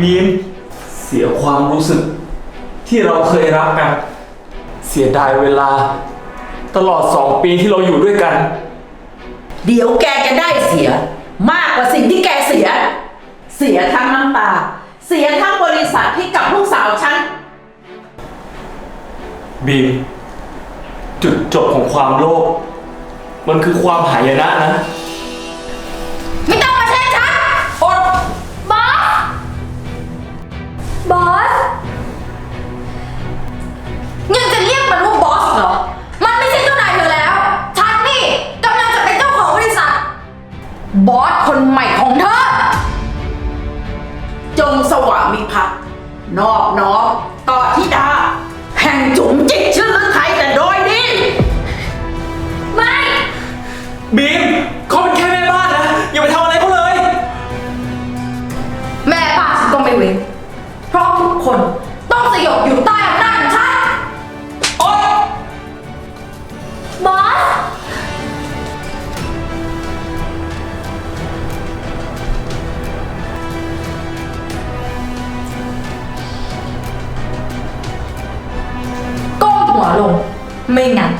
บีมเสียความรู้สึก ที่เราเคยรักกัน เสียดายเวลา ตลอดสองปีที่เราอยู่ด้วยกัน เดี๋ยวแกจะได้เสีย มากกว่าสิ่งที่แกเสีย เสียทั้งน้ำตา เสียทั้งบริษัทที่กับลูกสาวฉัน บีมจุดจบของความโลภมันคือความหายนะนะ หัวลง ไม่งั้น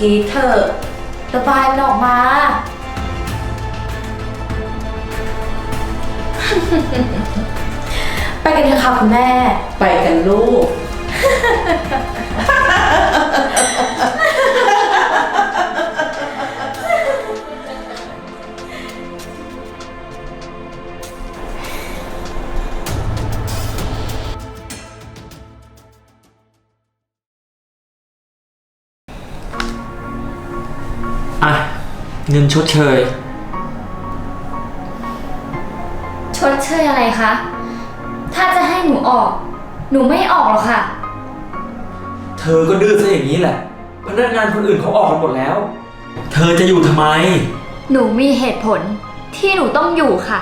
กรีดเถอะระบายมันออกมา ไปกันเถอะค่ะคุณแม่ ไปกันลูก งินชดเชย ชดเชยอะไรคะ ถ้าจะให้หนูออก หนูไม่ออกหรอกค่ะ เธอก็ดื้อซะอย่างนี้แหละ พนักงานคนอื่นเขาออกกันหมดแล้ว เธอจะอยู่ทำไม หนูมีเหตุผลที่หนูต้องอยู่ค่ะ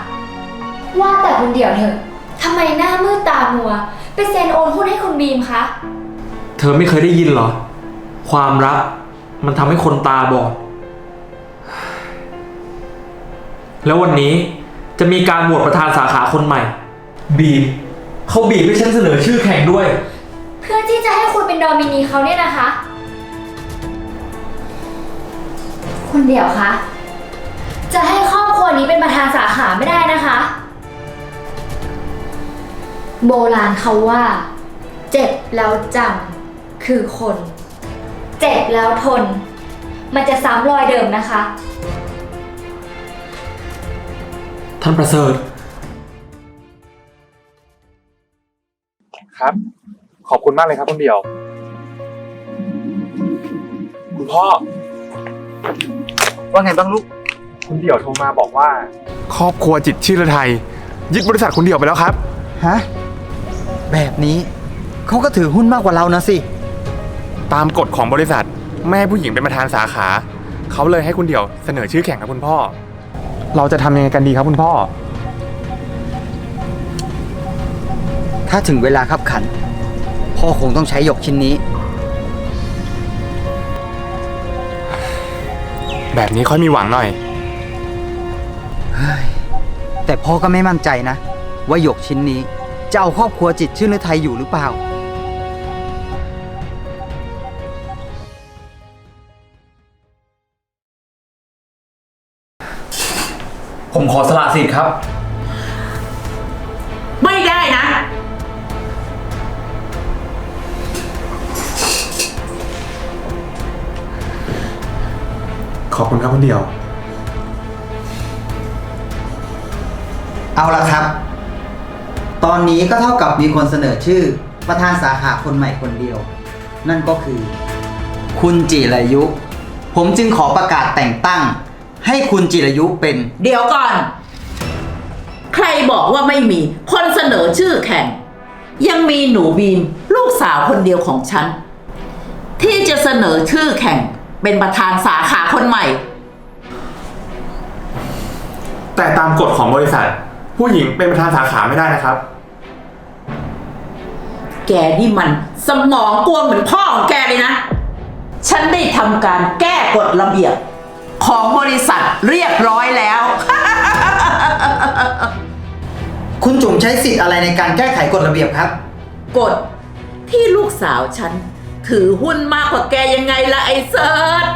ว่าแต่คุณเดี่ยวเถอะทำไมหน้ามืดตามัว ไปเซ็นโอนหุ้นให้คุณบีมคะ เธอไม่เคยได้ยินเหรอ ความรักมันทำให้คนตาบอด แล้ววันนี้จะมีการโหวตประธานสาขาคนใหม่ บีมเขาบีบให้ฉันเสนอชื่อแข่งด้วย เพื่อที่จะให้คุณเป็นดอมินีเขาเนี่ยนะคะ คุณเดี่ยวคะ จะให้ครอบครัวนี้เป็นประธานสาขาไม่ได้นะคะ โบราณเขาว่า เจ็บแล้วจำคือคน เจ็บแล้วทน มันจะซ้ำรอยเดิมนะคะ ท่านประเสริฐ ครับ ขอบคุณมากเลยครับคุณเดียว คุณพ่อ ว่าไงบ้างลูก คุณเดี่ยวโทรมาบอกว่า ครอบครัวจิตรชื่อไทยยึดบริษัทคุณเดี่ยวไปแล้วครับ ฮะ แบบนี้เขาก็ถือหุ้นมากกว่าเรานะสิ ตามกฎของบริษัท แม่ให้ผู้หญิงเป็นประธานสาขา เขาเลยให้คุณเดี่ยวเสนอชื่อแข่งกับคุณพ่อ เราจะทำยังไงกันดีครับคุณพ่อ ถ้าถึงเวลาขับขัน พ่อคงต้องใช้หยกชิ้นนี้ แบบนี้ค่อยมีหวังหน่อย แต่พ่อก็ไม่มั่นใจนะ ว่าหยกชิ้นนี้ จะเอาครอบครัวจิตรชื่อนึไทยอยู่หรือเปล่า ผมขอสละสิทธิ์ครับ ไม่ได้นะ ขอบคุณครับคุณเดี่ยว เอาละครับ ตอนนี้ก็เท่ากับมีคนเสนอชื่อ ประธานสาขาคนใหม่คนเดียว นั่นก็คือ คุณคุณจิรายุ ผมจึงขอประกาศแต่งตั้ง ให้คุณจิรายุเป็น เดี๋ยวก่อน ใครบอกว่าไม่มีคนเสนอชื่อแข่ง ยังมีหนูบีม ลูกสาวคนเดียวของฉัน ที่จะเสนอชื่อแข่งเป็นประธานสาขาคนใหม่ แต่ตามกฎของบริษัท ผู้หญิงเป็นประธานสาขาไม่ได้นะครับ แกนี่มันสมองกวงเหมือนพ่อของแกเลยนะ ฉันได้ทำการแก้กฎระเบียบ ของบริษัทเรียบร้อยแล้ว คุณจุ๋มใช้สิทธิ์อะไรในการแก้ไขกฎระเบียบครับ กฎที่ลูกสาวฉัน ถือหุ้นมากกว่าแกยังไงล่ะไอ้เซิร์ช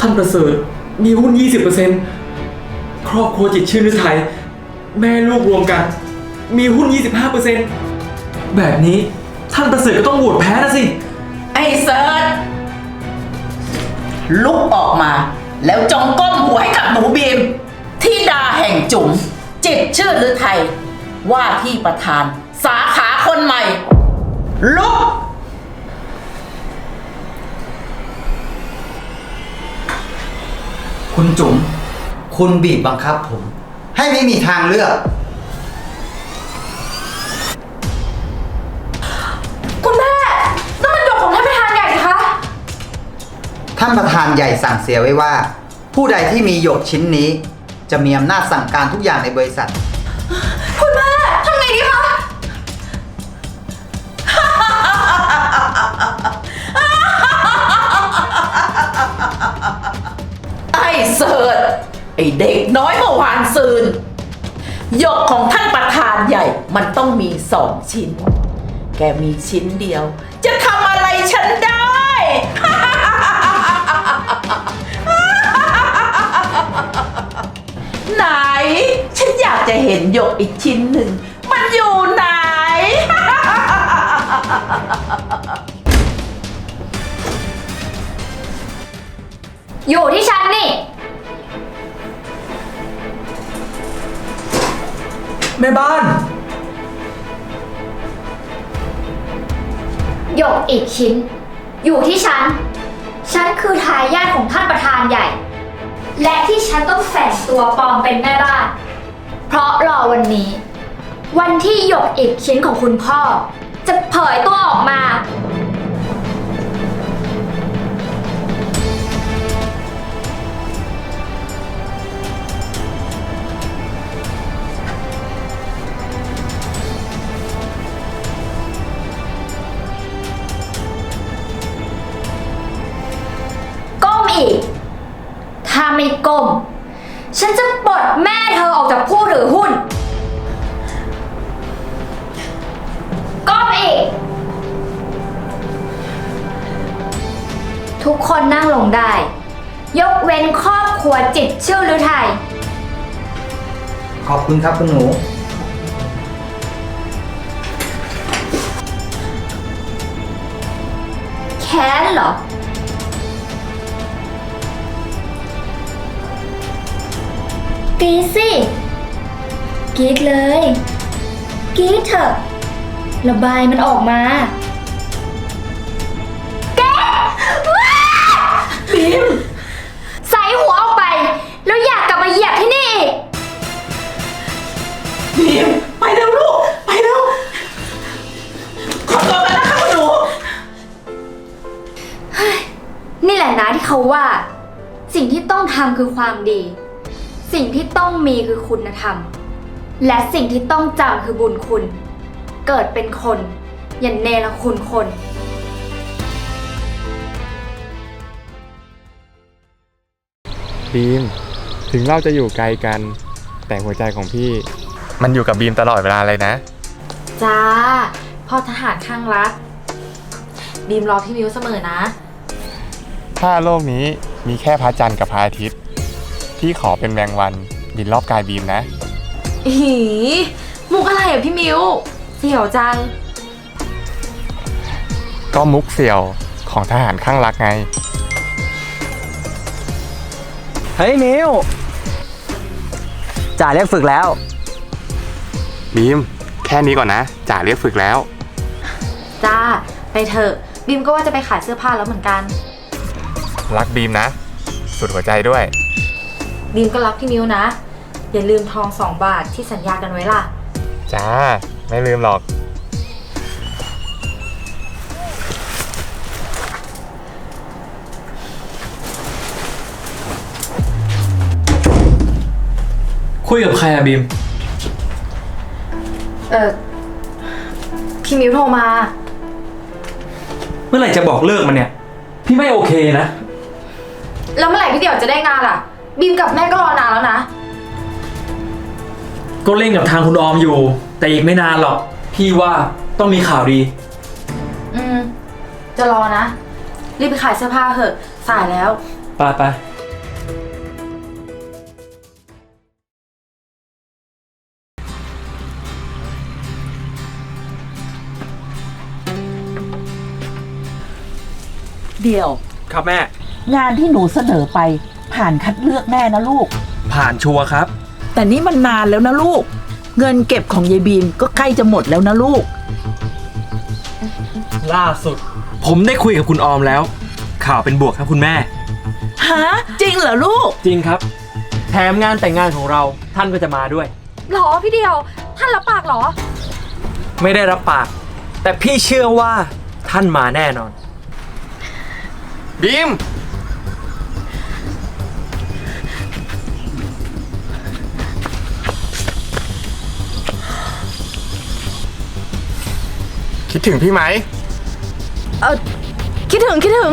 ท่านประเสริฐมีหุ้น 20%ครอบครัวจิตรชื่นฤทัยแม่ลูกรวมกัน มีหุ้น 25%แบบนี้ท่านประเสริฐก็ต้องโหวตแพ้นะสิ ไอ้เซิร์ชลุกออกมา แล้วจงก้มหัวให้กับหนูบีมที่ดาแห่งจุ๋มจิตชื่อฤทัยว่าที่ประธาน สาขาคนใหม่ ลุก คุณจุ๋มคุณบีบบังคับผม ให้ไม่มีทางเลือก ท่านประธานใหญ่สั่งเสียไว้ว่า ผู้ใดที่มีหยกชิ้นนี้ จะมีอำนาจสั่งการทุกอย่างในบริษัท คุณแม่ทำไงดีคะ ไอ้เสิร์ชไอ้เด็กน้อยเมื่อวานซืนหยกของท่านประธานใหญ่มันต้องมีสองชิ้น แกมีชิ้นเดียว จะทำอะไรฉันได้ ไหน ฉันอยากจะเห็นหยกอีกชิ้นหนึ่ง มันอยู่ไหน อยู่ที่ฉันนี่ แม่บ้าน หยกอีกชิ้น อยู่ที่ฉัน ฉันคือทายาทของท่านประธานใหญ่ และที่ฉันต้องแฝงตัวปลอมเป็นแม่บ้าน เพราะรอวันนี้ วันที่หยกอีกชิ้นของคุณพ่อ จะเผยตัวออกมา ก้ม ฉันจะปลดแม่เธอออกจากผู้ถือหุ้น ก้มอีก ทุกคนนั่งลงได้ ยกเว้นครอบครัวจิตรชื่อฤทัยขอบคุณครับคุณหนู แค้นเหรอ รีดสิกรีดเลยกรีดเถอะ ระบายมันออกมาแกว้าบิมใส่หัวออกไป แล้วอยากกลับมาเหยียบที่นี่อีก บีมไปเร็วลูก ไปเร็ว ขอตัวกันนะคะคุณหนู นี่แหละนะที่เขาว่า สิ่งที่ต้องทำคือความดี สิ่งที่ต้องมีคือคุณธรรม และสิ่งที่ต้องจำคือบุญคุณ เกิดเป็นคน อย่าเนรคุณคน บีม ถึงเราจะอยู่ไกลกัน แต่หัวใจของพี่ มันอยู่กับบีมตลอดเวลาเลยนะ จ้าพ่อทหารข้างรัก บีมรอพี่มิวเสมอนะ ถ้าโลกนี้มีแค่พระจันทร์กับพระอาทิตย์ พี่ขอเป็นแมงวันบินรอบกายบีมนะอีหีมุกอะไรอะพี่มิวเสี่ยวจัง ก็มุกเสี่ยวของทหารข้างรักไง เฮ้ยมิวจ่าเรียกฝึกแล้ว บีม แค่นี้ก่อนนะจ่าเรียกฝึกแล้ว จ้า ไปเถอะบีมก็ว่าจะไปขายเสื้อผ้าแล้วเหมือนกัน รักบีมนะ สุดหัวใจด้วย บีมก็รักพี่มิวนะ อย่าลืมทองสองบาทที่สัญญากันไว้ล่ะ จ้า ไม่ลืมหรอก คุยกับใครอะบีม เออพี่มิวโทรมา เมื่อไหร่จะบอกเลิกมันเนี่ย พี่ไม่โอเคนะ แล้วเมื่อไหร่พี่เดี่ยวจะได้งานล่ะ บีมกับแม่ก็รอนานแล้วนะ ก็เล่นกับทางคุณออมอยู่ แต่อีกไม่นานหรอก พี่ว่าต้องมีข่าวดี อืม จะรอนะ รีบไปขายเสื้อผ้าเถอะ สายแล้ว ไปไปเดียว ครับแม่ งานที่หนูเสนอไป ผ่านคัดเลือกแม่นะลูก ผ่านชัวร์ครับ แต่นี่มันนานแล้วนะลูก เงินเก็บของยายบีมก็ใกล้จะหมดแล้วนะลูก ล่าสุด ผมได้คุยกับคุณออมแล้ว ข่าวเป็นบวกครับคุณแม่ ฮะ จริงเหรอลูก จริงครับ แถมงานแต่งงานของเราท่านก็จะมาด้วย หรอพี่เดียว ท่านรับปากหรอ ไม่ได้รับปาก แต่พี่เชื่อว่าท่านมาแน่นอน บีม คิดถึงพี่ไหม เออคิดถึงคิดถึง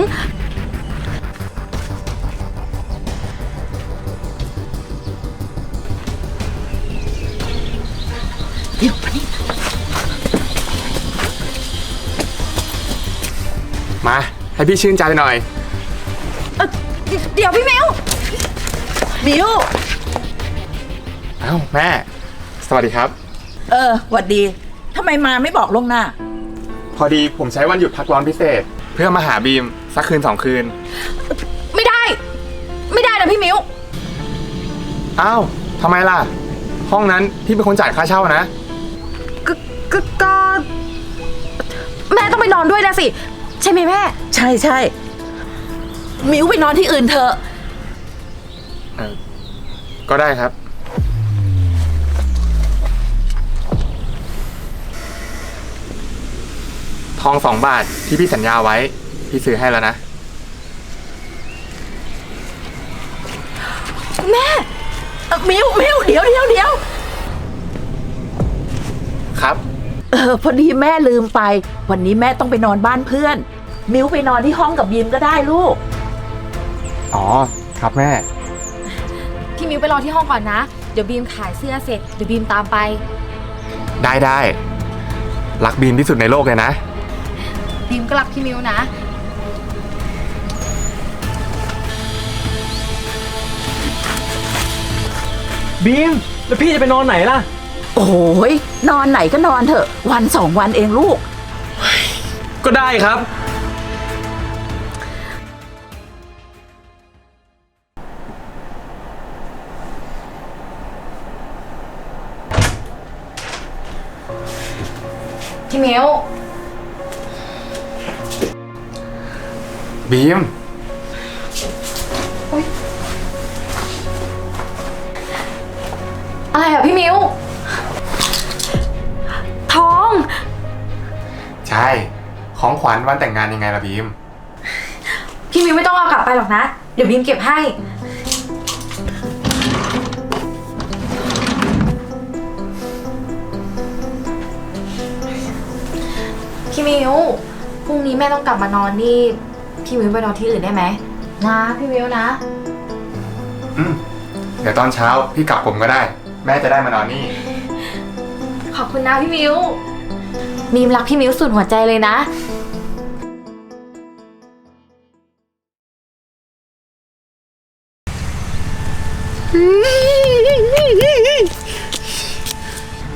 มา ให้พี่ชื่นใจหน่อยเดี๋ยวพี่มิวมิวเอ้าแม่ สวัสดีครับ เออหวัดดีทำไมมาไม่บอกล่วงหน้า พอดีผมใช้วันหยุดพักร้อนพิเศษ เพื่อมาหาบีมสักคืนสองคืน ไม่ได้ ไม่ได้นะพี่มิวอ้าวทำไมล่ะ ห้องนั้นพี่เป็นคนจ่ายค่าเช่านะ ก็ก็ก็แม่ต้องไปนอนด้วยนะสิ ใช่ไหมแม่ ใช่ใช่มิวไปนอนที่อื่นเถอะ ก็ได้ครับ ทองสองบาทที่พี่สัญญาไว้ พี่ซื้อให้แล้วนะ แม่เอ่อมิวมิวเดี๋ยวเดี๋ยวเดี๋ยวครับ เออพอดีแม่ลืมไป วันนี้แม่ต้องไปนอนบ้านเพื่อน มิวไปนอนที่ห้องกับบีมก็ได้ลูก อ๋อ ครับแม่ พี่มิวไปรอที่ห้องก่อนนะ เดี๋ยวบีมขายเสื้อเสร็จ เดี๋ยวบีมตามไป ได้ได้รักบีมที่สุดในโลกเลยนะ บีมก็รักพี่มิวนะ บีม แล้วพี่จะไปนอนไหนล่ะ โอ้ยนอนไหนก็นอนเถอะ วันสองวันเองลูก ก็ได้ครับ พี่มิว บีม อะไรอะพี่มิวทอง ใช่ ของขวัญวันแต่งงานยังไงล่ะบีม พี่มิวไม่ต้องเอากลับไปหรอกนะ เดี๋ยวบีมเก็บให้ พี่มิวพรุ่งนี้แม่ต้องกลับมานอนนี่ พี่มิวไปนอนที่อื่นได้ไหมนะพี่มิวนะ อืมเดี๋ยวตอนเช้าพี่กลับผมก็ได้ แม่จะได้มานอนนี่ ขอบคุณนะพี่มิวมีมรักพี่มิวสุดหัวใจเลยนะ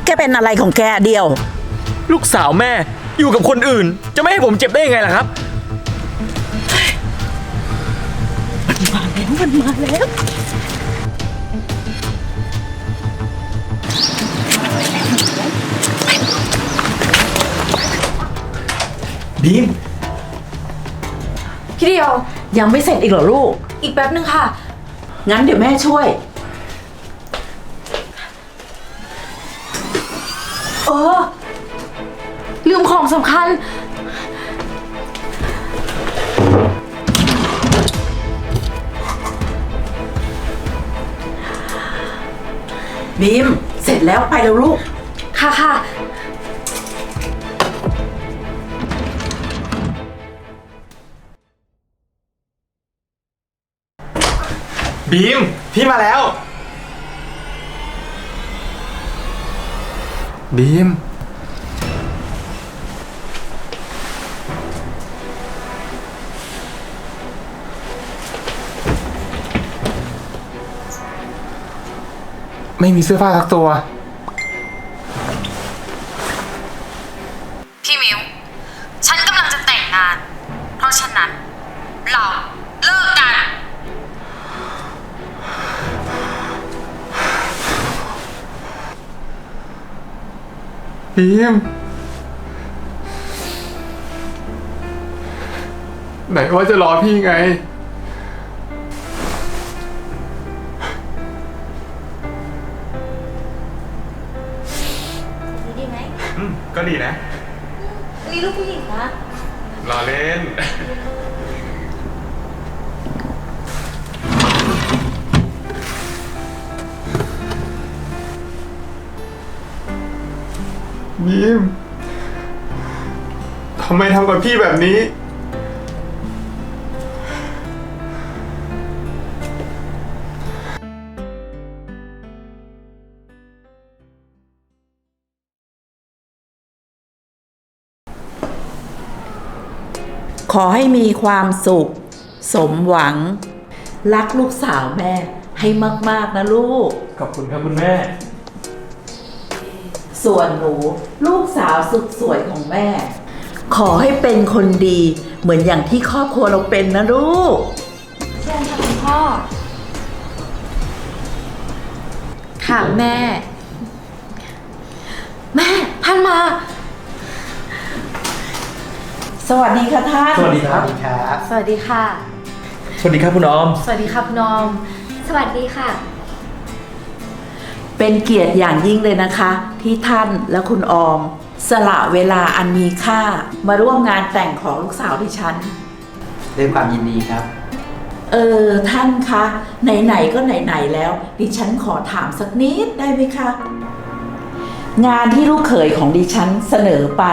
แกเป็นอะไรของแกเดียว ลูกสาวแม่อยู่กับคนอื่น จะไม่ให้ผมเจ็บได้ยังไงล่ะครับ มันมาแล้ว บีม พี่เดียว ยังไม่เสร็จอีกเหรอลูก อีกแป๊บนึงค่ะ งั้นเดี๋ยวแม่ช่วย เออ ลืมของสำคัญ บีม เสร็จแล้วไปแล้วลูก ค่ะค่ะ บีม พี่มาแล้ว บีม ไม่มีเสื้อผ้าสักตัว พี่มิว ฉันกำลังจะแต่งงาน เพราะฉะนั้น เราเลิกกัน บีม ไหนว่าจะรอพี่ไง ดีนะมีลูกผู้หญิงนะ รอเล่นบีมทำไมทำกับพี่แบบนี้ ขอให้มีความสุข สมหวัง รักลูกสาวแม่ให้มาก ๆ นะลูก ขอบคุณครับคุณแม่ ส่วนหนูลูกสาวสุดสวยของแม่ ขอให้เป็นคนดีเหมือนอย่างที่ครอบครัวเราเป็นนะลูก เชิญค่ะคุณพ่อ ค่ะแม่ แม่ท่านมา สวัสดีค่ะท่าน สวัสดีครับ สวัสดีครับ สวัสดีค่ะ สวัสดีครับคุณออม สวัสดีค่ะคุณออม สวัสดีค่ะ เป็นเกียรติอย่างยิ่งเลยนะคะ ที่ท่านและคุณออม สละเวลาอันมีค่ามาร่วมงานแต่งของลูกสาวดิฉันด้วยความยินดีครับ เออท่านคะไหนๆก็ไหนๆแล้ว ดิฉันขอถามสักนิดได้ไหมคะงานที่ลูกเขยของดิฉันเสนอไป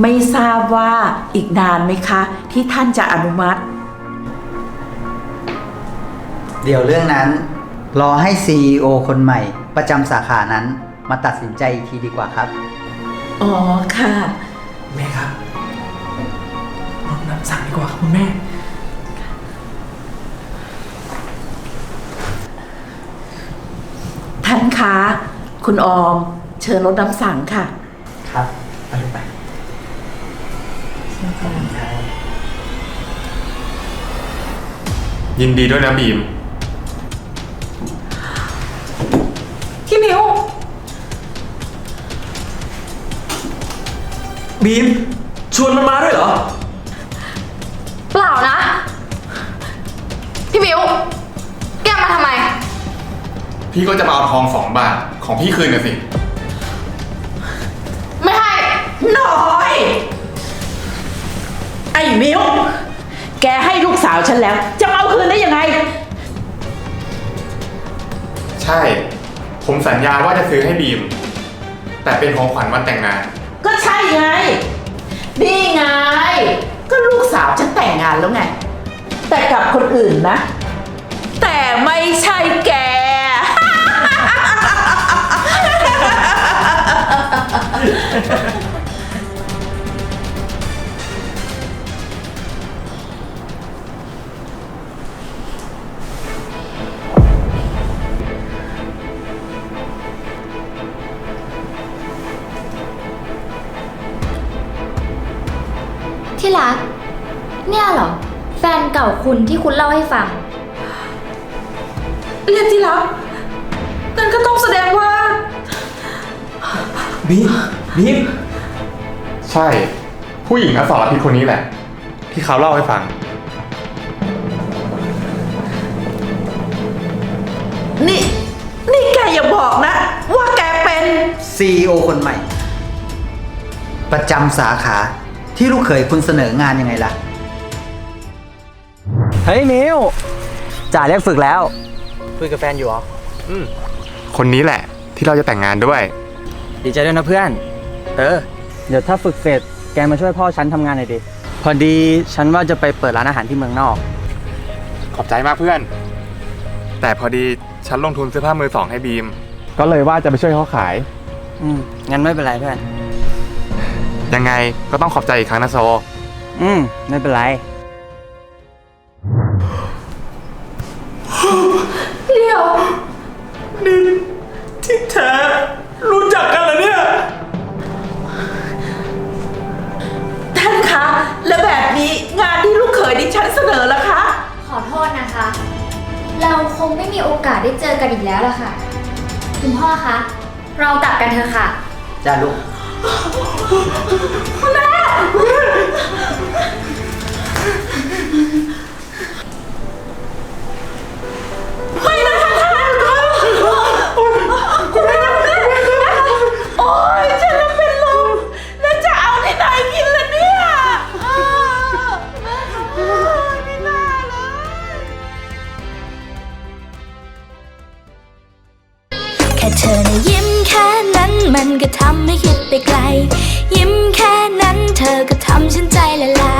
ไม่ทราบว่าอีกนานไหมคะ ที่ท่านจะอนุมัติ เดี๋ยวเรื่องนั้น รอให้ CEO คนใหม่ ประจำสาขานั้นมาตัดสินใจอีกทีดีกว่าครับ อ๋อค่ะ แม่ครับรดน้ำสั่งดีกว่าครับคุณแม่ ท่านคะ คุณออม เชิญรถน้ำสั่งค่ะ ครับ ยินดีด้วยนะบีม พี่มิวบีม ชวนมันมาด้วยเหรอ เปล่านะ พี่มิวแกมาทำไม พี่ก็จะมาเอาทองสองบาท ของพี่คืนนะสิ ไม่ให้น้อย ไอ้มิวแกให้ลูกสาวฉันแล้ว จะมา เอาคืนได้ยังไง ใช่ ผมสัญญาว่าจะซื้อให้บีม แต่เป็นของขวัญวันแต่งงาน ก็ใช่ไง นี่ไง ก็ลูกสาวฉันแต่งงานแล้วไง แต่กับคนอื่นนะ แต่ไม่ใช่แก ที่รัก เนี่ยเหรอ แฟนเก่าคุณที่คุณเล่าให้ฟัง เรียกที่รักนั่นก็ต้องแสดงว่า บีมบีมใช่ผผู้หญิงอสรพิษคนนี้แหละ ที่เขาเล่าให้ฟัง นี่ นี่แกอย่าบอกนะ ว่าแกเป็น CEO คนใหม่ ประจำสาขา ที่ลูกเขยคุณเสนองานยังไงล่ะ เฮ้ยมิวจ่าเรียกฝึกแล้ว คุยกับแฟนอยู่เหรอ คนนี้แหละ ที่เราจะแต่งงานด้วย ดีใจด้วยนะเพื่อน เออ เดี๋ยวถ้าฝึกเสร็จแกมาช่วยพ่อฉันทำงานหน่อยดิ พอดีฉันว่าจะไปเปิดร้านอาหารที่เมืองนอก ขอบใจมากเพื่อน แต่พอดีฉันลงทุนเสื้อผ้ามือสองให้บีม ก็เลยว่าจะไปช่วยเขาขาย อืม งั้นไม่เป็นไรเพื่อน ยังไงก็ต้องขอบใจอีกครั้งนะโซ อืม ไม่เป็นไรที่แท้รู้จักกันเหรอเนี่ย ท่านคะ แล้วแบบนี้งานที่ลูกเขยดิฉันเสนอละคะ ขอโทษนะคะ เราคงไม่มีโอกาสได้เจอกันอีกแล้วล่ะค่ะ คุณพ่อคะ เรากลับกันเถอะค่ะ จ้าลูก โก็ทำให้คิดไปไกล ยิ้มแค่นั้นเธอก็ทำฉันใจละลาย